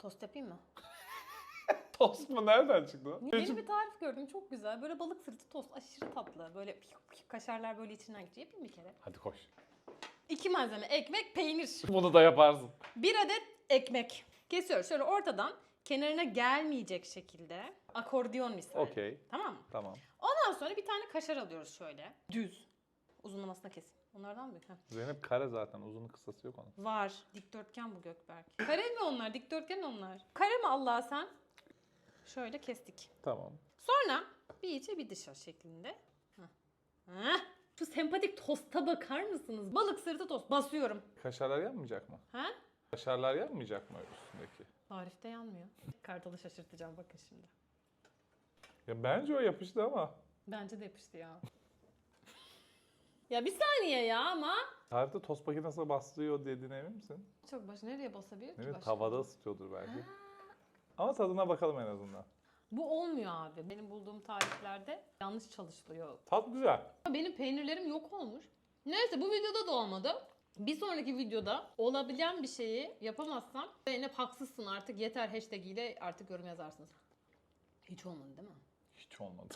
Tost yapayım mı? Tost mu? Nereden çıktı? Yeni bir tarif gördüm çok güzel. Böyle balık sırtı tost aşırı tatlı. Böyle kaşarlar böyle içinden geçiyor. Yapayım bir kere. Hadi koş. İki malzeme ekmek, peynir. Bunu da yaparsın. Bir adet ekmek. Kesiyoruz şöyle ortadan kenarına gelmeyecek şekilde. Akordiyon misali. Okey. Tamam mı? Tamam. Ondan sonra bir tane kaşar alıyoruz şöyle. Düz. Uzunlamasına kesin. Onlardan mı? Heh. Zeynep kare zaten. Uzun kısası yok onun. Var. Dikdörtgen bu Gökberk. Kare mi onlar? Dikdörtgen onlar. Kare mi Allah sen? Şöyle kestik. Tamam. Sonra bir içe bir dışa şeklinde. Heh. Heh. Şu sempatik tosta bakar mısınız? Balık sırtı tost. Basıyorum. Kaşarlar yanmayacak mı? Ha? Kaşarlar yanmayacak mı üstündeki? Tarifte yanmıyor. Kartalı şaşırtacağım bakın şimdi. Ya bence o yapıştı ama. Bence de yapıştı ya. Ya bir saniye ya ama. Tarifte tost makinesine bastırıyor dediğine emin misin? Çok baş nereye basabilir Ne ki bileyim, başka? tavada ısıtıyordur belki. Ama tadına bakalım en azından. Bu olmuyor abi. Benim bulduğum tariflerde yanlış çalışılıyor. Tat güzel. Benim peynirlerim yok olmuş. Neyse bu videoda da olmadı. Bir sonraki videoda olabilen bir şeyi yapamazsam Zeynep haksızsın artık yeter hashtag ile artık yorum yazarsınız. Hiç olmadı değil mi? Hiç olmadı.